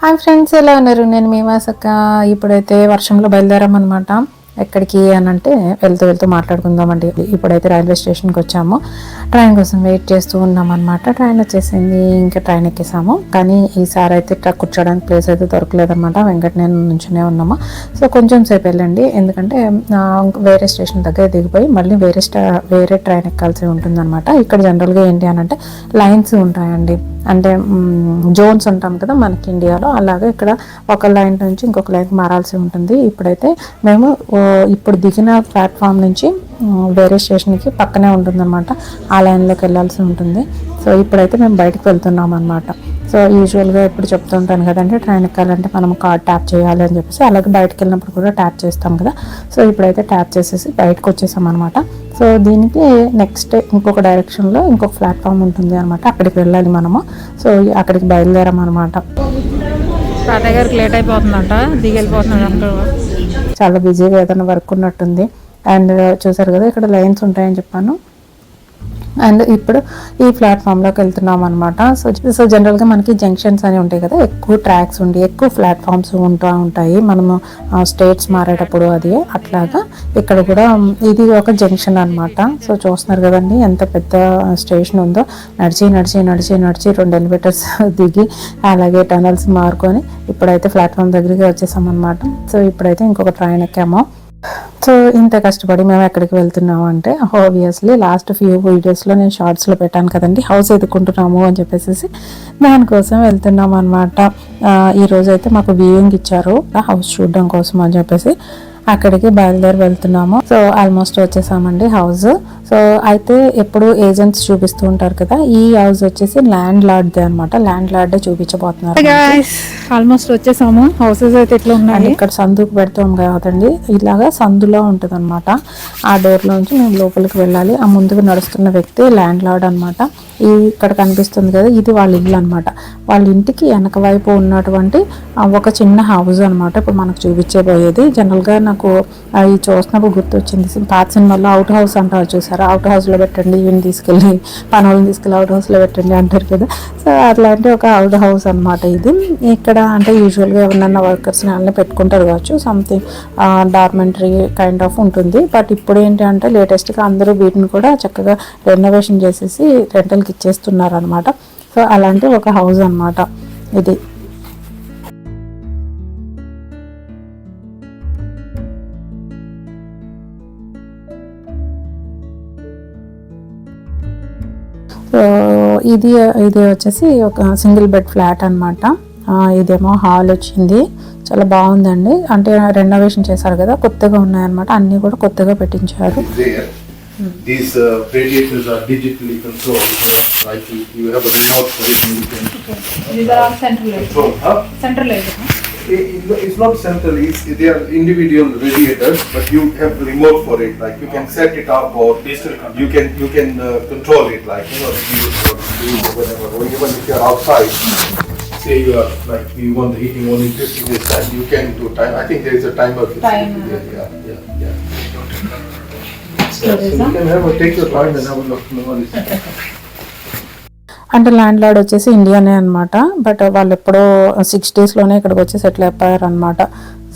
Hi friends ఎలా ఉన్నారు? నేను మీ ఇప్పుడైతే వర్షంలో బయలుదేరామన్నమాట. ఎక్కడికి అని అంటే వెళ్తూ వెళ్తూ మాట్లాడుకుందామండి. ఇప్పుడైతే రైల్వే స్టేషన్కి వచ్చాము. ట్రైన్ కోసం వెయిట్ చేస్తూ ఉన్నాం అనమాట ట్రైన్ వచ్చేసింది ఇంకా ట్రైన్ ఎక్కేసాము. కానీ ఈసారి అయితే ట్రక్ కూర్చోడానికి ప్లేస్ అయితే దొరకలేదన్నమాట. వెంకట నేను నుంచునే ఉన్నాము. సో కొంచెం సేపు వెళ్ళండి. ఎందుకంటే వేరే స్టేషన్ దగ్గర దిగిపోయి మళ్ళీ వేరే స్టా వేరే ట్రైన్ ఎక్కాల్సి ఉంటుందన్నమాట. ఇక్కడ జనరల్గా ఏంటి అని అంటే లైన్స్ ఉంటాయండి. అంటే జోన్స్ ఉంటాం కదా మనకి ఇండియాలో. అలాగే ఇక్కడ ఒక లైన్ నుంచి ఇంకొక లైన్కి మారాల్సి ఉంటుంది. ఇప్పుడైతే మేము ఇప్పుడు దిగిన ప్లాట్ఫామ్ నుంచి వేరే స్టేషన్కి పక్కనే ఉంటుందన్నమాట. ఆ లైన్లోకి వెళ్ళాల్సి ఉంటుంది. సో ఇప్పుడైతే మేము బయటకు వెళ్తున్నాం అనమాట సో యూజువల్గా ఇప్పుడు చెప్తుంటాను కదంటే ట్రైన్ ఎక్కాలంటే మనం కార్డ్ ట్యాప్ చేయాలి అని చెప్పేసి అలాగే బయటకు వెళ్ళినప్పుడు కూడా ట్యాప్ చేస్తాం కదా. సో ఇప్పుడైతే ట్యాప్ చేసేసి బయటకు వచ్చేసాం అనమాట సో దీనికి నెక్స్ట్ ఇంకొక డైరెక్షన్లో ఇంకొక ప్లాట్ఫామ్ ఉంటుంది అనమాట అక్కడికి వెళ్ళాలి మనము. సో అక్కడికి బయలుదేరాం అనమాట తాతయ్య గారికి లేట్ అయిపోతుందంట. దిగి వెళ్ళిపోతున్నాడు అంటారు చాలా బిజీగా ఏదైనా వర్క్ ఉన్నట్టుంది. అండ్ uh, చూసారు కదా ఇక్కడ లైన్స్ ఉంటాయని చెప్పాను. అండ్ ఇప్పుడు ఈ ప్లాట్ఫామ్లోకి వెళ్తున్నాం అనమాట సో సో జనరల్గా మనకి జంక్షన్స్ అని ఉంటాయి కదా ఎక్కువ ట్రాక్స్ ఉండి ఎక్కువ ప్లాట్ఫామ్స్ ఉంటూ ఉంటాయి. మనము స్టేట్స్ మారేటప్పుడు అది అట్లాగా ఇక్కడ కూడా ఇది ఒక జంక్షన్ అన్నమాట. సో చూస్తున్నారు కదండి ఎంత పెద్ద స్టేషన్ ఉందో. నడిచి నడిచి నడిచి నడిచి రెండు ఎలివేటర్స్ దిగి అలాగే టనల్స్ మారుకొని ఇప్పుడైతే ప్లాట్ఫామ్ దగ్గరికి వచ్చేసాం అనమాట సో ఇప్పుడైతే ఇంకొక ట్రైన్ ఎక్కాము. సో ఇంత కష్టపడి మేము ఎక్కడికి వెళ్తున్నాము అంటే ఆబ్వియస్లీ లాస్ట్ ఫ్యూ వీడియోస్లో నేను షార్ట్స్లో పెట్టాను కదండి హౌస్ ఎదుకుంటున్నాము అని చెప్పేసి దానికోసం వెళ్తున్నాం అనమాట ఈరోజు అయితే మాకు వ్యూయింగ్ ఇచ్చారు హౌస్ చూడడం కోసం అని చెప్పేసి. అక్కడికి బయలుదేరి వెళ్తున్నాము. సో ఆల్మోస్ట్ వచ్చేసామండి హౌస్ సో అయితే ఎప్పుడు ఏజెంట్స్ చూపిస్తూ ఉంటారు కదా ఈ హౌస్ వచ్చేసి ల్యాండ్ లార్డ్దే అనమాట ల్యాండ్ లార్డే చూపించబోతున్నారు. ఆల్మోస్ట్ వచ్చేసాము. హౌసెస్ అయితే ఎట్లా ఉన్నాయి? ఇక్కడ సందుకు పెడతాం కదండి. ఇలాగా సందులో ఉంటుంది అనమాట ఆ డోర్ నుంచి మేము లోపలికి వెళ్ళాలి. ఆ ముందుకు నడుస్తున్న వ్యక్తి ల్యాండ్ లార్డ్ అనమాట ఈ ఇక్కడ కనిపిస్తుంది కదా ఇది వాళ్ళ ఇల్లు అనమాట వాళ్ళ ఇంటికి వెనక వైపు ఉన్నటువంటి ఒక చిన్న హౌస్ అనమాట ఇప్పుడు మనకు చూపించబోయేది. జనరల్గా నాకు నాకు అవి చూసినప్పుడు గుర్తొచ్చింది. పాత సినిమాలో అవుట్ హౌస్ అంటారు చూసారా? అవుట్ హౌస్లో పెట్టండి ఈవెన్ తీసుకెళ్ళి పనులను తీసుకెళ్ళి అవుట్ హౌస్లో పెట్టండి అంటారు కదా. సో అట్లాంటి ఒక అవుట్ హౌస్ అనమాట ఇది. ఇక్కడ అంటే యూజువల్గా ఎవరినన్నా వర్కర్స్ని అన్నీ పెట్టుకుంటారు కావచ్చు. సంథింగ్ డార్మెంటరీ కైండ్ ఆఫ్ ఉంటుంది. బట్ ఇప్పుడు ఏంటి అంటే లేటెస్ట్గా అందరూ వీటిని కూడా చక్కగా రెనోవేషన్ చేసేసి రెంటల్కి ఇచ్చేస్తున్నారు అనమాట సో అలాంటి ఒక హౌస్ అన్నమాట ఇది. ఇది ఇది వచ్చేసి ఒక సింగిల్ బెడ్ ఫ్లాట్ అనమాట ఇదేమో హాల్ వచ్చింది. చాలా బాగుందండి. అంటే రెనోవేషన్ చేశారు కదా కొత్తగా ఉన్నాయన్నమాట. అన్ని కూడా కొత్తగా పెట్టించారు. It's not central, it's, they are individual radiators, but you have the remote for it, like you can set it up or you can, you can uh, control it, like, you know, reduce or whatever, or even if you are outside. Say you are, like, you want the heating only fifty days time, you can do time, I think there is a timer. facility there, Yeah, yeah, yeah. Yeah, so you can have a, take your time and have a look, no worries. అంటే land lord వచ్చేసి ఇండియానే అనమాట but వాళ్ళు ఎప్పుడో సిక్స్టీస్లోనే ఇక్కడికి వచ్చి settle అయిపోయారనమాట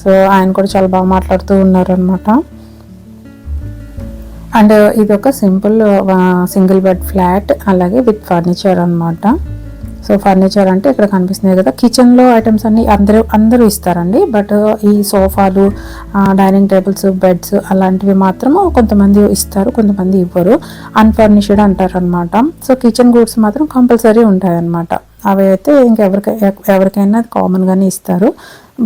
so ఆయన కూడా చాలా బాగా మాట్లాడుతూ ఉన్నారనమాట అండ్ ఇది ఒక సింపుల్ సింగిల్ బెడ్ ఫ్లాట్ అలాగే విత్ ఫర్నిచర్ అన్నమాట. సో ఫర్నిచర్ అంటే ఇక్కడ కనిపిస్తున్నాయి కదా. కిచెన్లో ఐటమ్స్ అన్ని అందరూ అందరూ ఇస్తారండి. బట్ uh, ఈ సోఫాలు డైనింగ్ టేబుల్స్ బెడ్స్ అలాంటివి మాత్రము కొంతమంది ఇస్తారు కొంతమంది ఇవ్వరు. అన్ఫర్నిష్డ్ అంటారు అనమాట సో కిచెన్ గూడ్స్ మాత్రం కంపల్సరీ ఉంటాయన్నమాట. అవి అయితే ఇంకెవరికి ఎవరికైనా కామన్గానే ఇస్తారు.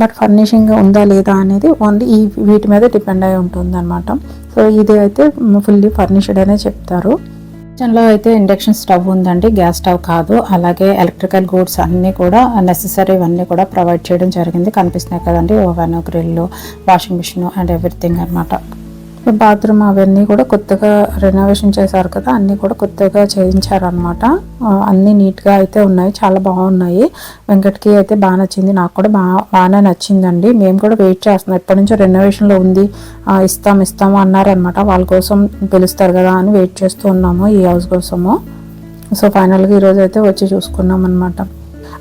బట్ ఫర్నిషింగ్ ఉందా లేదా అనేది ఓన్లీ ఈ వీటి మీద డిపెండ్ అయి ఉంటుంది అనమాట సో ఇది అయితే ఫుల్లీ ఫర్నిష్డ్ అనే చెప్తారు. కిచెన్లో అయితే ఇండక్షన్ స్టవ్ ఉందండి గ్యాస్ స్టవ్ కాదు. అలాగే ఎలక్ట్రికల్ గూడ్స్ అన్నీ కూడా నెససరీ అన్నీ కూడా ప్రొవైడ్ చేయడం జరిగింది. కనిపిస్తున్నాయి కదండి oven grill washing machine and everything అనమాట బాత్రూమ్ అవన్నీ కూడా కొత్తగా రెనోవేషన్ చేశారు కదా అన్నీ కూడా కొత్తగా చేయించారనమాట అన్నీ నీట్గా అయితే ఉన్నాయి చాలా బాగున్నాయి. వెంకట్కి అయితే బాగా నచ్చింది నాకు కూడా బాగా బాగానే నచ్చిందండి. మేము కూడా వెయిట్ చేస్తున్నాం. ఎప్పటి నుంచో రెనోవేషన్లో ఉంది. ఇస్తాం ఇస్తాము అన్నారనమాట వాళ్ళ కోసం పిలుస్తారు కదా అని వెయిట్ చేస్తూ ఉన్నాము ఈ హౌస్ కోసము. సో ఫైనల్గా ఈరోజు అయితే వచ్చి చూసుకున్నాం అనమాట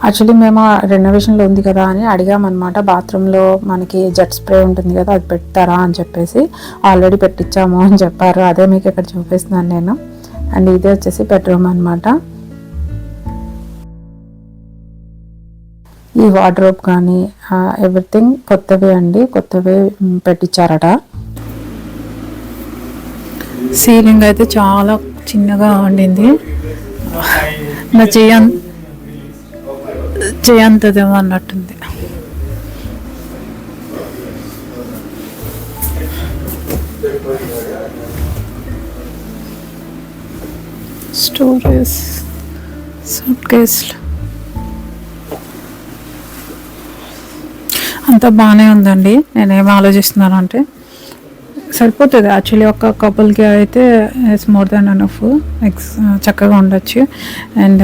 యాక్చువల్లీ మేము రెనోవేషన్లో ఉంది కదా అని అడిగామన్నమాట. బాత్రూంలో మనకి జెట్ స్ప్రే ఉంటుంది కదా అది పెడతారా అని చెప్పేసి. ఆల్రెడీ పెట్టించాము అని చెప్పారు. అదే మీకు ఇక్కడ చూపిస్తున్నాను నేను. అండ్ ఇదే వచ్చేసి బెడ్రూమ్ అనమాట ఈ వార్డ్రోబ్ కానీ ఎవ్రీథింగ్ కొత్తవే అండి. కొత్తవే పెట్టించారట సీలింగ్ అయితే చాలా చిన్నగా ఉండింది. నా చెయ్యి చేయంతదేమో అన్నట్టుంది. స్టోరేజ్ సూట్ కేసులు అంతా బాగానే ఉందండి. నేనేం ఆలోచిస్తున్నాను అంటే సరిపోతుంది. యాక్చువల్లీ ఒక కపుల్కి అయితే ఇట్స్ మోర్ దాన్ అనఫ్ ఎక్స్ చక్కగా ఉండొచ్చు. And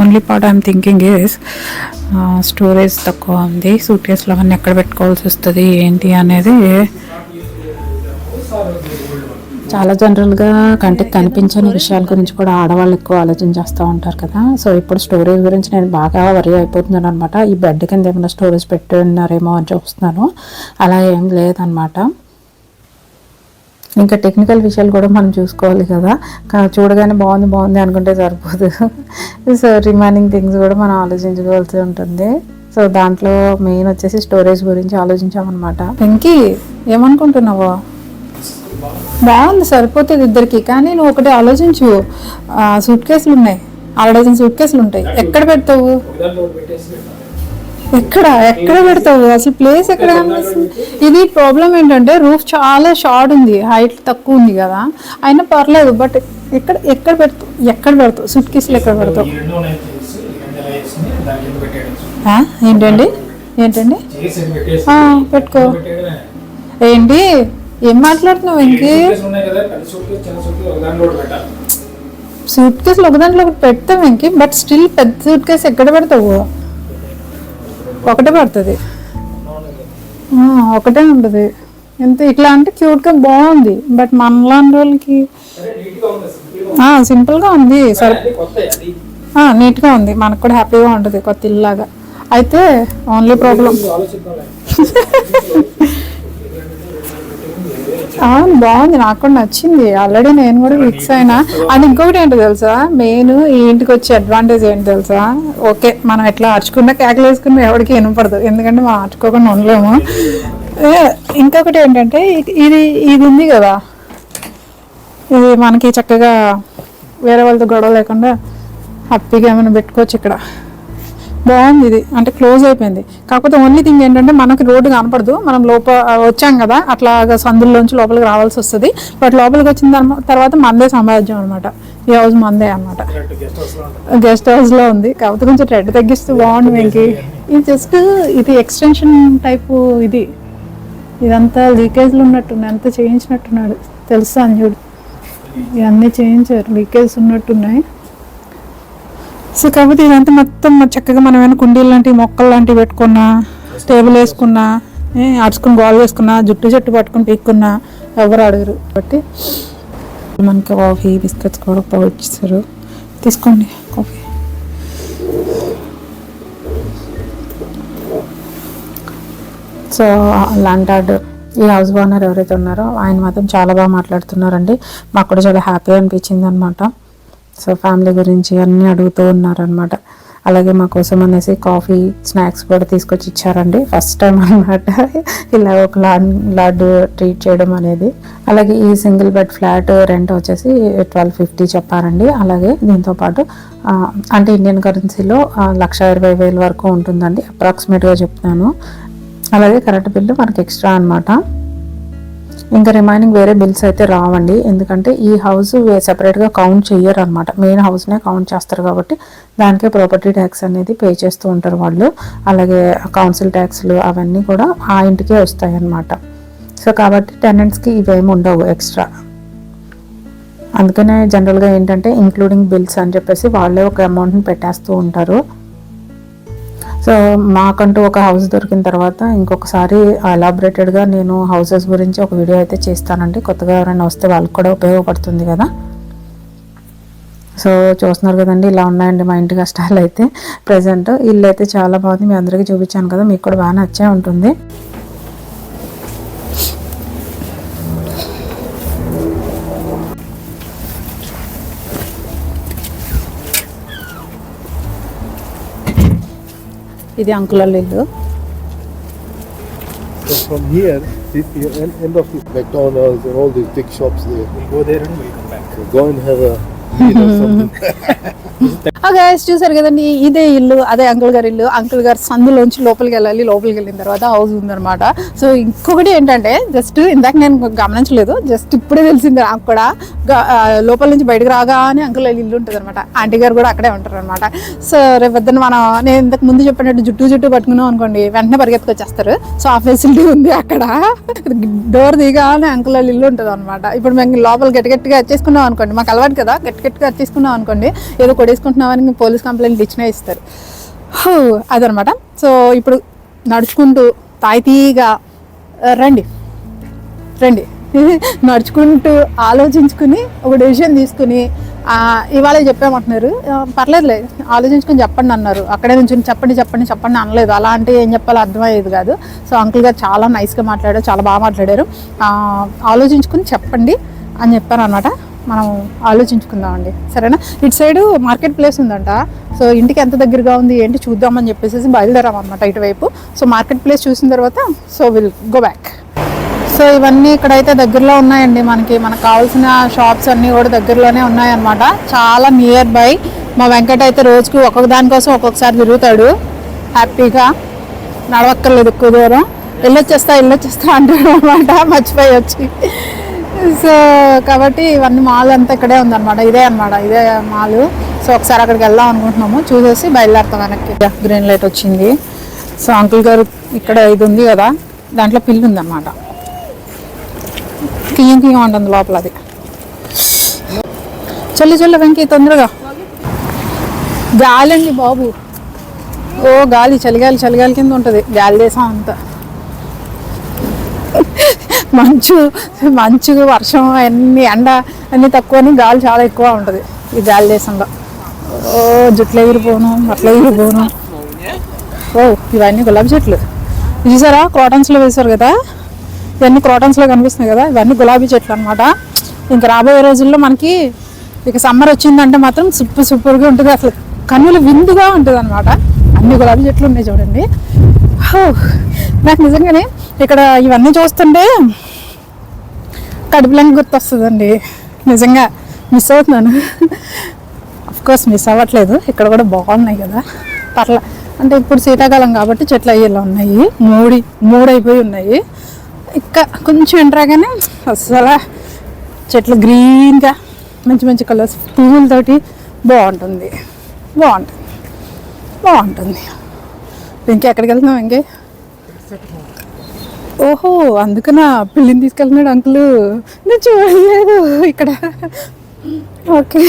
only part I'm thinking is storage తక్కువ ఉంది. సూట్ కేసులు అవన్నీ ఎక్కడ పెట్టుకోవాల్సి వస్తుంది ఏంటి అనేది చాలా జనరల్గా కంటికి కనిపించని విషయాల గురించి కూడా ఆడవాళ్ళు ఎక్కువ ఆలోచన చేస్తూ ఉంటారు కదా. సో ఇప్పుడు స్టోరేజ్ గురించి నేను బాగా వరి అయిపోతున్నాను అనమాట ఈ బెడ్ కింద ఏమైనా స్టోరేజ్ పెట్టి ఉన్నారేమో అని చూస్తున్నాను. అలా ఏం లేదనమాట ఇంకా టెక్నికల్ విషయాలు కూడా మనం చూసుకోవాలి కదా. చూడగానే బాగుంది బాగుంది అనుకుంటే సరిపోదు. సో రిమైనింగ్ థింగ్స్ కూడా మనం ఆలోచించుకోవాల్సి ఉంటుంది. సో దాంట్లో మెయిన్ వచ్చేసి స్టోరేజ్ గురించి ఆలోచించామన్నమాట. వెంకీ ఏమనుకుంటున్నావు? బాగుంది సరిపోతుంది ఇద్దరికి. కానీ నువ్వు ఒకటి ఆలోచించు. సూట్ కేసులు ఉన్నాయి. అర డజన్ సూట్ కేసులు ఉంటాయి. ఎక్కడ పెడతావు? ఎక్కడ? ఎక్కడ పెడతావు? అసలు ప్లేస్ ఎక్కడ ఇది ప్రాబ్లం ఏంటంటే రూఫ్ చాలా షార్ట్ ఉంది. హైట్ తక్కువ ఉంది కదా. అయినా పర్లేదు బట్ ఎక్కడ ఎక్కడ పెడతావు? ఎక్కడ పెడతావు? సూట్ కేసులు ఎక్కడ పెడతావు? ఏంటండి? ఏంటండి? పెట్టుకో. ఏంటి? ఏం మాట్లాడుతున్నావు పెద్ద సూట్ కేసులు ఒక దాంట్లో ఒకటి పెడతాం ఇంకి బట్ స్టిల్ పెద్ద సూట్ కేసు ఎక్కడ పెడతావు? ఒకటే పడుతుంది. ఒకటే ఉంటుంది. ఎంత ఇట్లా అంటే క్యూట్గా బాగుంది. బట్ మనలాంటి వాళ్ళకి సింపుల్గా ఉంది. సరే. నీట్గా ఉంది. మనకు కూడా హ్యాపీగా ఉంటుంది కొత్త ఇల్లాగా అయితే ఓన్లీ ప్రాబ్లం బాగుంది. నాకు కూడా నచ్చింది. ఆల్రెడీ నేను కూడా ఫిక్స్ అయినా. అండ్ ఇంకొకటి ఏంటో తెలుసా? మెయిన్ ఈ ఇంటికి వచ్చే అడ్వాంటేజ్ ఏంటి తెలుసా? ఓకే మనం ఎట్లా అరుచుకున్నా కేకలు వేసుకున్నా ఎవరికి వినపడదు ఎందుకంటే మనం అరుచుకోకుండా ఉండలేము. ఇంకొకటి ఏంటంటే ఇది ఇది ఉంది కదా? ఇది మనకి చక్కగా వేరే వాళ్ళతో గొడవ లేకుండా హ్యాపీగా ఏమైనా పెట్టుకోవచ్చు ఇక్కడ. బాగుంది ఇది. అంటే క్లోజ్ అయిపోయింది. కాకపోతే ఓన్లీ థింగ్ ఏంటంటే మనకి రోడ్డు కనపడదు. మనం లోప వచ్చాం కదా అట్లాగా సందుల్లోంచి లోపలికి రావాల్సి వస్తుంది. బట్ లోపలికి వచ్చిన తర్వాత మందే సామ్రాజ్యం అనమాట ఈ హౌస్ మందే అనమాట గెస్ట్ హౌస్లో ఉంది. కాకపోతే కొంచెం రెడ్ తగ్గిస్తూ బాగుంది మీకు ఇది జస్ట్ ఇది ఎక్స్టెన్షన్ టైపు ఇది. ఇదంతా లీకేజ్లు ఉన్నట్టున్నాయి. అంతా చేయించినట్టున్నాడు. తెలుసా అని చూడు ఇవన్నీ చేయించారు. లీకేజ్ ఉన్నట్టున్నాయి. సో కాకపోతే ఇదంతా మొత్తం చక్కగా మనం ఏమైనా కుండీలు లాంటివి మొక్కలు లాంటివి పెట్టుకున్నా టేబుల్ వేసుకున్నా అడుచుకుని గోల్ వేసుకున్నా జుట్టు చెట్టు పట్టుకుని పీక్కున్నా ఎవరు అడగరు. కాబట్టి మనకి కాఫీ బిస్కెట్స్ కూడా ప్రొవైడ్ తీసుకోండి కాఫీ. సో ల్యాండ్ ఈ హౌస్ ఓనర్ ఎవరైతే ఉన్నారో ఆయన మాత్రం చాలా బాగా మాట్లాడుతున్నారండి. మాకు కూడా చాలా హ్యాపీగా అనిపించింది అనమాట సో ఫ్యామిలీ గురించి అన్నీ అడుగుతూ ఉన్నారనమాట అలాగే మా కోసం అనేసి కాఫీ స్నాక్స్ కూడా తీసుకొచ్చి ఇచ్చారండి. ఫస్ట్ టైం అనమాట ఇలా ఒక లాడ్ లాడ్డు ట్రీట్ చేయడం అనేది. అలాగే ఈ సింగిల్ బెడ్ ఫ్లాట్ రెంట్ వచ్చేసి ట్వెల్వ్ ఫిఫ్టీ చెప్పారండి. అలాగే దీంతో పాటు అంటే ఇండియన్ కరెన్సీలో లక్ష ఇరవై వేల వరకు ఉంటుందండి. అప్రాక్సిమేట్గా చెప్తాను అలాగే కరెంట్ బిల్లు మనకి ఎక్స్ట్రా అన్నమాట. ఇంకా రిమైనింగ్ వేరే బిల్స్ అయితే రావండి. ఎందుకంటే ఈ హౌస్ సెపరేట్గా కౌంట్ చెయ్యరు అనమాట మెయిన్ హౌస్నే కౌంట్ చేస్తారు కాబట్టి దానికే ప్రాపర్టీ ట్యాక్స్ అనేది పే చేస్తూ ఉంటారు వాళ్ళు. అలాగే కౌన్సిల్ ట్యాక్స్లు అవన్నీ కూడా ఆ ఇంటికే వస్తాయి అన్నమాట సో కాబట్టి టెనెంట్స్కి ఇవేమి ఉండవు ఎక్స్ట్రా అందుకనే జనరల్గా ఏంటంటే ఇంక్లూడింగ్ బిల్స్ అని చెప్పేసి వాళ్ళే ఒక అమౌంట్ని పెట్టేస్తూ ఉంటారు. సో మాకంటూ ఒక హౌస్ దొరికిన తర్వాత ఇంకొకసారి ఎలాబరేటెడ్గా నేను హౌసెస్ గురించి ఒక వీడియో అయితే చేస్తానండి. కొత్తగా ఎవరైనా వస్తే వాళ్ళకి కూడా ఉపయోగపడుతుంది కదా. సో చూస్తున్నారు కదండి ఇలా ఉన్నాయండి మా ఇంటి కష్టాలు అయితే. ప్రజెంట్ ఇల్లు అయితే చాలా బాగుంది. మీ అందరికీ చూపించాను కదా మీకు కూడా బాగా నచ్చే ఉంటుంది. ఇది అంకుల ఇల్లు So from here, the the end, end of the McDonald's and all these big shops there. We'll go there and we'll come back. So go and have a meal or something. Gas చూసారు కదండి ఇదే ఇల్లు అదే uncle గారి ఇల్లు. Uncle గారు సందులోంచి లోపలికి వెళ్ళాలి లోపలికి వెళ్ళిన తర్వాత హౌస్ ఉందనమాట సో ఇంకొకటి ఏంటంటే జస్ట్ ఇందాక నేను గమనించలేదు జస్ట్ ఇప్పుడే తెలిసింది నాకు కూడా. లోపల నుంచి బయటకు రాగానే అంకుల్ వాళ్ళ ఇల్లు ఉంటుంది అనమాట ఆంటీ గారు కూడా అక్కడే ఉంటారు అనమాట సో రేపు మనం నేను ఇంతకు ముందు చెప్పినట్టు జుట్టు జుట్టు పట్టుకున్నాం అనుకోండి వెంటనే పరిగెత్తుకొచ్చేస్తారు. సో ఆ ఫెసిలిటీ ఉంది అక్కడ. డోర్ దిగానే అంకుల్ ఇల్లు ఉంటుంది అనమాట ఇప్పుడు మేము లోపల గట్టి గట్టిగా వచ్చేసుకున్నాం అనుకోండి మాకు అలవాటు కదా గట్టి గట్టిగా వచ్చేసుకున్నాం అనుకోండి ఏదో మనకి పోలీస్ కంప్లైంట్ ఇచ్చినా ఇస్తారు. అదనమాట. సో ఇప్పుడు నడుచుకుంటూ తాయితీగా రండి. రండి. నడుచుకుంటూ ఆలోచించుకుని ఒక డెసిషన్ తీసుకుని ఇవాళ చెప్పామంటున్నారు. పర్లేదులే ఆలోచించుకుని చెప్పండి అన్నారు. అక్కడే నుంచి చెప్పండి చెప్పండి చెప్పండి అనలేదు. అలా అంటే ఏం చెప్పాలో అర్థమయ్యేది కాదు. సో అంకుల్ గారు చాలా నైస్గా మాట్లాడారు చాలా బాగా మాట్లాడారు. ఆలోచించుకుని చెప్పండి అని చెప్పారు అనమాట మనం ఆలోచించుకుందామండి. సరేనా? ఇటు సైడు మార్కెట్ ప్లేస్ ఉందంట. సో ఇంటికి ఎంత దగ్గరగా ఉంది ఏంటి చూద్దామని చెప్పేసి బయలుదేరాం అనమాట ఇటువైపు. సో మార్కెట్ ప్లేస్ చూసిన తర్వాత so will go back so ఇవన్నీ ఇక్కడైతే దగ్గరలో ఉన్నాయండి మనకి. మనకు కావాల్సిన షాప్స్ అన్నీ కూడా దగ్గరలోనే ఉన్నాయన్నమాట. చాలా నియర్ బై మా వెంకట అయితే రోజుకి ఒక్కొక్క దానికోసం ఒక్కొక్కసారి తిరుగుతాడు. హ్యాపీగా నడవక్కర్లేదు ఎక్కువ దూరం. వెళ్ళొచ్చేస్తా వెళ్ళొచ్చేస్తా అంటాడు అనమాట మర్చిపోయి వచ్చి సో కాబట్టి ఇవన్నీ మాల్ అంతా ఇక్కడే ఉందన్నమాట. ఇదే అన్నమాట ఇదే మాల్. సో ఒకసారి అక్కడికి వెళ్దాం అనుకుంటున్నాము. చూసేసి బయలుదేరుతాం వెనక్కి. గ్రీన్ లైట్ వచ్చింది. సో అంకుల్ గారు ఇక్కడ ఇది ఉంది కదా దాంట్లో పిల్లి ఉందన్నమాట. కియ్యం కియ్యం ఉంటుంది లోపల అది. చల్లి చల్లి వెంకీ తొందరగా. గాలి అండి బాబు. ఓ గాలి చలిగాలి చలిగాలి కింద ఉంటుంది. గాలి దేశం అంతా. మంచు మంచు వర్షం అన్ని ఎండ అన్ని తక్కువని గాలి చాలా ఎక్కువ ఉంటుంది ఈ గాలి దేశంలో ఓ జుట్లు ఎగిరిపోను అట్లా ఎగిరిపోను ఓ ఇవన్నీ గులాబీ చెట్లు. చూసారా? క్రాటన్స్లో వేశారు కదా? ఇవన్నీ క్రాటన్స్లో కనిపిస్తున్నాయి కదా? ఇవన్నీ గులాబీ చెట్లు అనమాట ఇంకా రాబోయే రోజుల్లో మనకి ఇక సమ్మర్ వచ్చిందంటే మాత్రం సూపర్ సూపర్గా ఉంటుంది అసలు. కన్నులు విందుగా ఉంటుంది అనమాట అన్ని గులాబీ చెట్లు ఉన్నాయి చూడండి. నాకు నిజంగానే ఇక్కడ ఇవన్నీ చూస్తుంటే కడుపులంగా గుర్తొస్తుందండి. నిజంగా మిస్ అవుతున్నాను. కోర్స్ మిస్ అవ్వట్లేదు. ఇక్కడ కూడా బాగున్నాయి కదా. పర్ల అంటే ఇప్పుడు శీతాకాలం కాబట్టి చెట్లు అయ్యేలా ఉన్నాయి. మూడి మూడైపోయి ఉన్నాయి. ఇంకా కొంచెం ఎంటరాగానే అసలు చెట్లు గ్రీన్గా మంచి మంచి కలర్స్ పువ్వులతోటి బాగుంటుంది. బాగుంటుంది. బాగుంటుంది. ఇంకెక్కడికి ఎక్కడికి వెళ్తున్నాం ఇంకే ఓహో అందుకనా పిల్లిని తీసుకెళ్తున్నాడు అంకుల్. నేను చూడలేదు ఇక్కడ. Okay.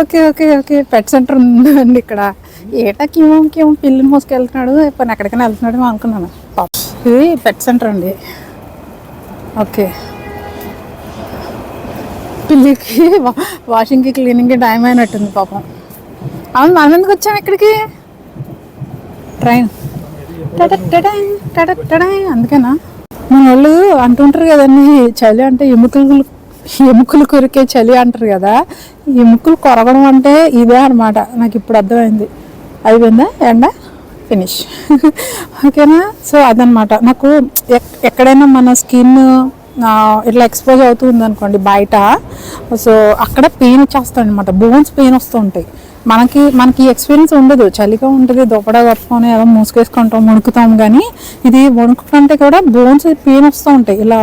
Okay okay okay. Pet centre ఉందండి ఇక్కడ. ఏటా కిమో కిమో పిల్లిని మోసుకెళ్తున్నాడు. పని ఎక్కడికైనా వెళ్తున్నాడు అనుకున్నాను ఇది పెట్ సెంటర్ అండి. ఓకే. పిల్లికి వా- వాషింగ్కి క్లీనింగ్కి టైం అయినట్టుంది పాపం. అవును మనం ఎందుకు వచ్చాం ఇక్కడికి? ట్రైన్. అందుకేనా? మన వాళ్ళు అంటుంటారు కదండి చలి అంటే ఎముకలు ఎముకలు కొరికే చలి అంటారు కదా ఎముకలు కొరగడం అంటే ఇదే అనమాట నాకు ఇప్పుడు అర్థమైంది. అయిపోయిందా? ఎండ? ఫినిష్. ఓకేనా? సో అదనమాట నాకు ఎక్- ఎక్కడైనా మన స్కిన్ ఇట్లా ఎక్స్పోజ్ అవుతుంది అనుకోండి బయట సో అక్కడ పెయిన్ వచ్చేస్తాయి అనమాట బోన్స్ పెయిన్ వస్తూ ఉంటాయి. మనకి మనకి ఎక్స్పీరియన్స్ ఉండదు. చలిగా ఉంటుంది దొప్పడా కట్టుకొని ఏదో మూసుకేసుకుంటాం వణుకుతాం కానీ ఇది వణుకుంటే కూడా బోన్స్ పెయిన్ వస్తూ ఉంటాయి. ఇలా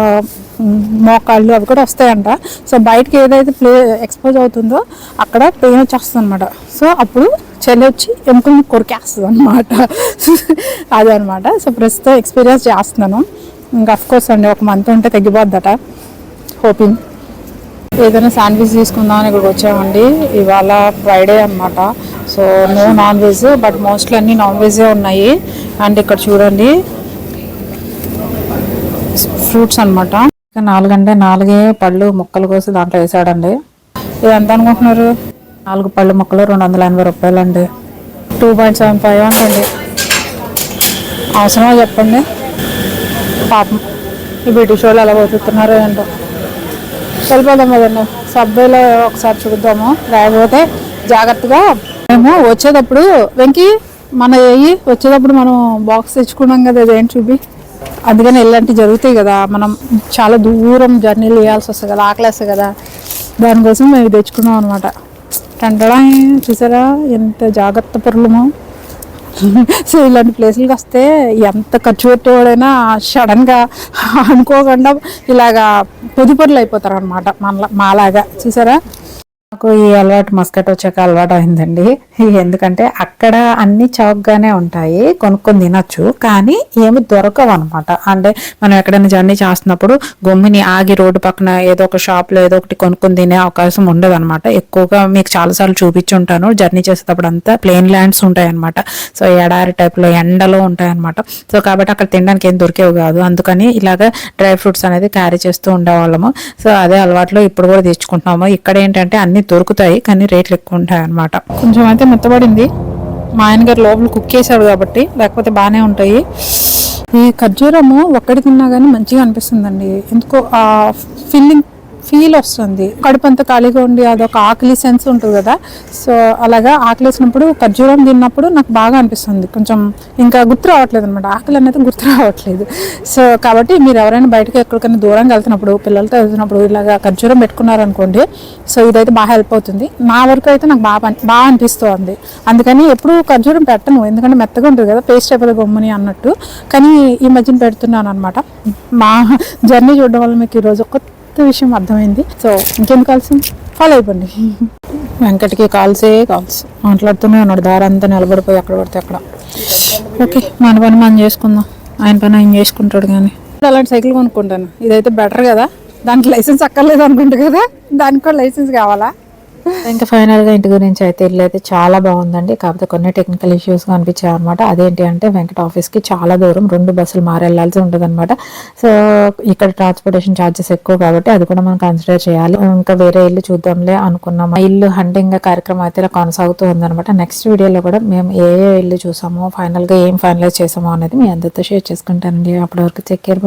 మోకాళ్ళు అవి కూడా వస్తాయంట. సో బయటకి ఏదైతే ప్లే ఎక్స్పోజ్ అవుతుందో అక్కడ పెయిన్ వచ్చేస్తుంది అనమాట సో అప్పుడు చలి వచ్చి ఎముకలను కొరికేస్తుంది అనమాట అదనమాట సో ప్రస్తుతం ఎక్స్పీరియన్స్ చేస్తున్నాను. ఇంకా అఫ్కోర్స్ అండి ఒక మంత్ ఉంటే తగ్గిపోద్దట. హోపింగ్ ఏదైనా శాండ్విచ్ తీసుకుందామని ఇక్కడికి వచ్చామండి. ఇవాళ ఫ్రైడే అన్నమాట. So no non veg but mostly అన్ని నాన్ వెజే ఉన్నాయి. అండ్ ఇక్కడ చూడండి ఫ్రూట్స్ అన్నమాట. ఇంకా నాలుగంటే నాలుగే పళ్ళు ముక్కలు కోసి దాంట్లో వేసాడండి. ఇది ఎంత అనుకుంటున్నారు? నాలుగు పళ్ళు ముక్కలు రెండు వందల ఎనభై రూపాయలు అండి టూ పాయింట్ సెవెన్ ఫైవ్ అంటండి. అవసరమా చెప్పండి? పాపం ఈ బ్రిటిష్ వాళ్ళు ఎలా పోతున్నారు ఏంటో. వెళ్ళిపోదాం కదండి సబ్వేలో ఒకసారి చూద్దాము. రాకపోతే జాగ్రత్తగా మేము వచ్చేటప్పుడు వెంకీ మన ఏయి వచ్చేటప్పుడు మనం బాక్స్ తెచ్చుకున్నాం కదా అదేం చూపి? అందుకని ఇలాంటివి జరుగుతాయి కదా. మనం చాలా దూరం జర్నీలు వేయాల్సి వస్తుంది కదా ఆకలేస్తుంది కదా. దానికోసం మేము తెచ్చుకున్నాం అనమాట టంటడా చూసారా? ఎంత జాగ్రత్త పరులమో. సో ఇలాంటి ప్లేసులకి వస్తే ఎంత ఖర్చు పెట్టేవాడైనా సడన్గా అనుకోకుండా ఇలాగా పొదుపరులు అయిపోతారు అనమాట మన మాలాగా. చూసారా? నాకు ఈ అలవాటు మస్కట్ వచ్చాక అలవాటు అయిందండి. ఎందుకంటే అక్కడ అన్ని చౌకగానే ఉంటాయి. కొనుక్కొని తినొచ్చు. కానీ ఏమి దొరకవు అనమాట అంటే మనం ఎక్కడైనా జర్నీ చేస్తున్నప్పుడు గమ్మిని ఆగి రోడ్డు పక్కన ఏదో ఒక షాప్లో ఏదో ఒకటి కొనుక్కొని తినే అవకాశం ఉండదు అనమాట ఎక్కువగా మీకు చాలాసార్లు చూపించి ఉంటాను. జర్నీ చేసేటప్పుడు అంతా ప్లేన్ ల్యాండ్స్ ఉంటాయన్నమాట సో ఎడారి టైప్లో ఎండలో ఉంటాయన్నమాట సో కాబట్టి అక్కడ తినడానికి ఏం దొరికేవి కాదు. అందుకని ఇలాగ డ్రై ఫ్రూట్స్ అనేది క్యారీ చేస్తూ ఉండేవాళ్ళము. సో అదే అలవాట్లో ఇప్పుడు కూడా తెచ్చుకుంటున్నాము. ఇక్కడ ఏంటంటే అన్ని దొరుకుతాయి కానీ రేట్లు ఎక్కువ ఉంటాయి అనమాట కొంచెం అయితే మెత్తబడింది. మా ఆయన గారు లోపల కుక్ చేశాడు కాబట్టి లేకపోతే బాగానే ఉంటాయి. ఈ ఖర్జూరము ఒక్కడి తిన్నా కానీ మంచిగా అనిపిస్తుందండి. ఎందుకో ఆ ఫీలింగ్ ఫీల్ వస్తుంది. కడుపు అంతా ఖాళీగా ఉండి అదొక ఆకలి సెన్స్ ఉంటుంది కదా. సో అలాగా ఆకలి వేసినప్పుడు ఖర్జూరం తిన్నప్పుడు నాకు బాగా అనిపిస్తుంది. కొంచెం ఇంకా గుర్తు రావట్లేదు అనమాట ఆకలి అనేది గుర్తు రావట్లేదు. సో కాబట్టి మీరు ఎవరైనా బయటకు ఎక్కడికైనా దూరంగా వెళ్తున్నప్పుడు పిల్లలతో వెళ్తున్నప్పుడు ఇలాగా ఖర్జూరం పెట్టుకున్నారనుకోండి సో ఇదైతే బాగా హెల్ప్ అవుతుంది. నా వరకు అయితే నాకు బాగా బాగా అనిపిస్తుంది. అందుకని ఎప్పుడు ఖర్జూరం పెట్టను. ఎందుకంటే మెత్తగా ఉంటుంది కదా పేస్ట్ అయిపోతుంది గమ్ముని అన్నట్టు. కానీ ఈ మధ్యన పెడుతున్నాను అనమాట మా జర్నీ చూడడం వల్ల మీకు ఈరోజు కొత్త విషయం అర్థమైంది. సో ఇంకేం కాల్సి ఫాలో అయిపోండి. వెంకట్కి కాల్సే కాల్స్. మాట్లాడుతూనే ఉన్నాడు. దారి అంతా నిలబడిపోయి ఎక్కడ పడితే అక్కడ. ఓకే మన పని మనం చేసుకుందాం. ఆయన పని ఆయన చేసుకుంటాడు కానీ. అలాంటి సైకిల్ కొనుక్కుంటాను. ఇదైతే బెటర్ కదా. దానికి లైసెన్స్ అక్కర్లేదు అనుకుంటా కదా. దానికి కూడా లైసెన్స్ కావాలా? ఇంకా ఫైనల్గా ఇంటి గురించి అయితే ఇల్లు అయితే చాలా బాగుందండి. కాకపోతే కొన్ని టెక్నికల్ ఇష్యూస్ కనిపించాయి అనమాట అదేంటి అంటే వెంకట ఆఫీస్కి చాలా దూరం రెండు బస్సులు మారి వెళ్ళాల్సి ఉంటుంది అనమాట సో ఇక్కడ ట్రాన్స్పోర్టేషన్ ఛార్జెస్ ఎక్కువ కాబట్టి అది కూడా మనం కన్సిడర్ చేయాలి. ఇంకా వేరే ఇల్లు చూద్దాంలే అనుకున్నాము. ఇల్లు హంటింగ్ కార్యక్రమం అయితే ఇలా కొనసాగుతూ ఉందనమాట నెక్స్ట్ వీడియోలో కూడా మేము ఏ ఏ ఇల్లు చూసామో ఫైనల్గా ఏం ఫైనలైజ్ చేసామో అనేది మీ అందరితో షేర్ చేసుకుంటానండి. అప్పటి వరకు చెక్ కేర్